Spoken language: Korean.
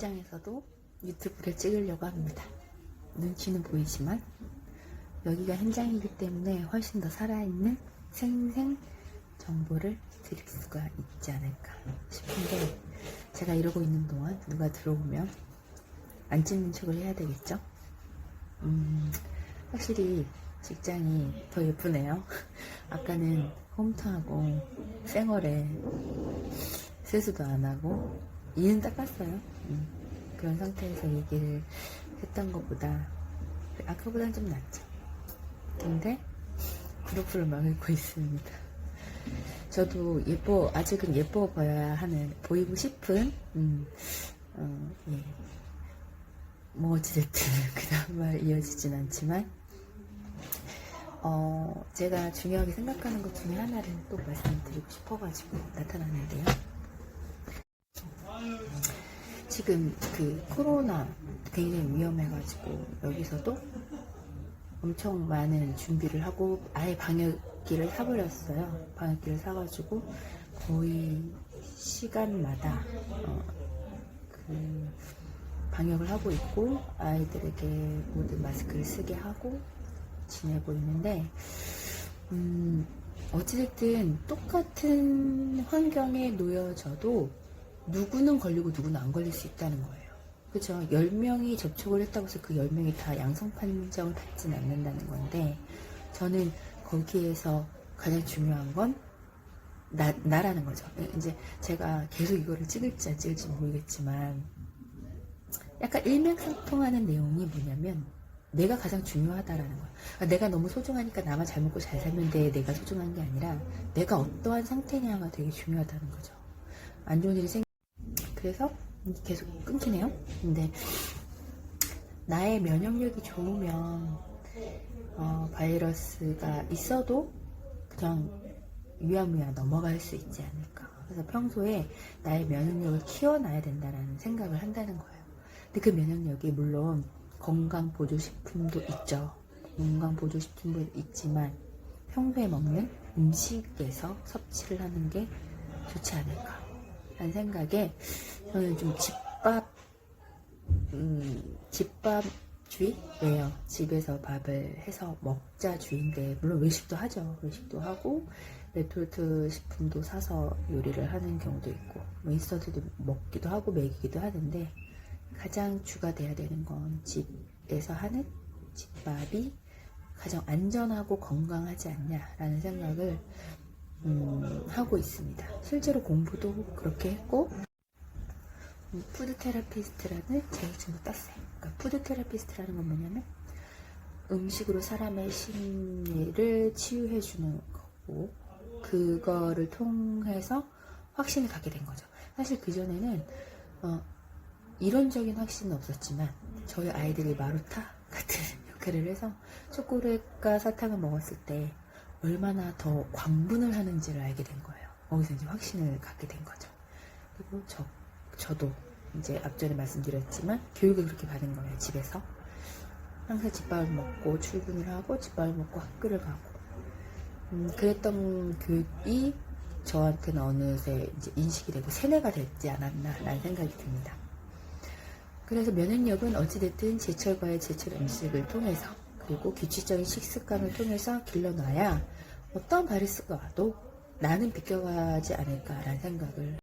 직장에서도 유튜브를 찍으려고 합니다. 눈치는 보이지만 여기가 현장이기 때문에 훨씬 더 살아있는 생생 정보를 드릴 수가 있지 않을까 싶은데 제가 이러고 있는 동안 누가 들어오면 안 찍는 척을 해야 되겠죠? 음, 확실히 직장이 더 예쁘네요. 아까는 홈트하고 쌩얼에 세수도 안 하고 이는 닦았어요. 음, 그런 상태에서 얘기를 했던 것보다 아까보다는 좀 낫죠. 근데 막 읽고 있습니다. 저도 예뻐 아직은 예뻐 보여야 하는 보이고 싶은 음, 어, 예. 뭐 어찌됐든 그 다음 말 이어지진 않지만 어, 제가 중요하게 생각하는 것 중에 하나를 또 말씀드리고 싶어가지고 나타났는데요. 지금 그 코로나 굉장히 위험해가지고 여기서도 엄청 많은 준비를 하고 아예 방역기를 사버렸어요. 방역기를 사가지고 거의 시간마다 어, 그 방역을 하고 있고 아이들에게 모든 마스크를 쓰게 하고 지내고 있는데 음, 어찌됐든 똑같은 환경에 놓여져도 누구는 걸리고 누구는 안 걸릴 수 있다는 거예요. 그죠? 10명이 접촉을 했다고 해서 그 10명이 다 양성 판정을 받지는 않는다는 건데 저는 거기에서 가장 중요한 건 나, 나라는 거죠. 이제 제가 계속 이거를 찍을지 안 찍을지 모르겠지만 약간 일맥상통하는 내용이 뭐냐면 내가 가장 중요하다라는 거야. 그러니까 내가 너무 소중하니까 나만 잘 먹고 잘 살면 돼. 내가 소중한 게 아니라 내가 어떠한 상태냐가 되게 중요하다는 거죠. 안 좋은 일이 생 그래서 계속 끊기네요. 근데 나의 면역력이 좋으면 어, 바이러스가 있어도 그냥 유야무야 넘어갈 수 있지 않을까. 그래서 평소에 나의 면역력을 키워놔야 된다는 생각을 한다는 거예요. 근데 그 면역력이 물론 건강 보조식품도 있죠. 건강 보조식품도 있지만 평소에 먹는 음식에서 섭취를 하는 게 좋지 않을까 하는 생각에 저는 좀 집밥 음, 집밥주의예요. 집에서 밥을 해서 먹자 주의인데 물론 외식도 하죠. 외식도 하고 레토르트 식품도 사서 요리를 하는 경우도 있고 뭐 인스턴트도 먹기도 하고 먹이기도 하는데 가장 주가 돼야 되는 건 집에서 하는 집밥이 가장 안전하고 건강하지 않냐라는 생각을 음, 하고 있습니다. 실제로 공부도 그렇게 했고 음, 푸드 테라피스트라는 자격증도 땄어요. 그러니까 푸드 테라피스트라는 건 뭐냐면 음식으로 사람의 심리를 치유해주는 거고 그거를 통해서 확신을 갖게 된 거죠. 사실 그 전에는 어, 이론적인 확신은 없었지만 저희 아이들이 마루타 같은 역할을 해서 초콜릿과 사탕을 먹었을 때 얼마나 더 광분을 하는지를 알게 된 거예요. 거기서 이제 확신을 갖게 된 거죠. 그리고 저, 저도 이제 앞전에 말씀드렸지만 교육을 그렇게 받은 거예요. 집에서. 항상 집밥을 먹고 출근을 하고 집밥을 먹고 학교를 가고 음, 그랬던 교육이 저한테는 어느새 이제 인식이 되고 세뇌가 됐지 않았나라는 생각이 듭니다. 그래서 면역력은 어찌됐든 제철과의 제철 음식을 통해서 그리고 규칙적인 식습관을 통해서 길러놔야 어떤 바이러스가 와도 나는 비껴가지 않을까라는 생각을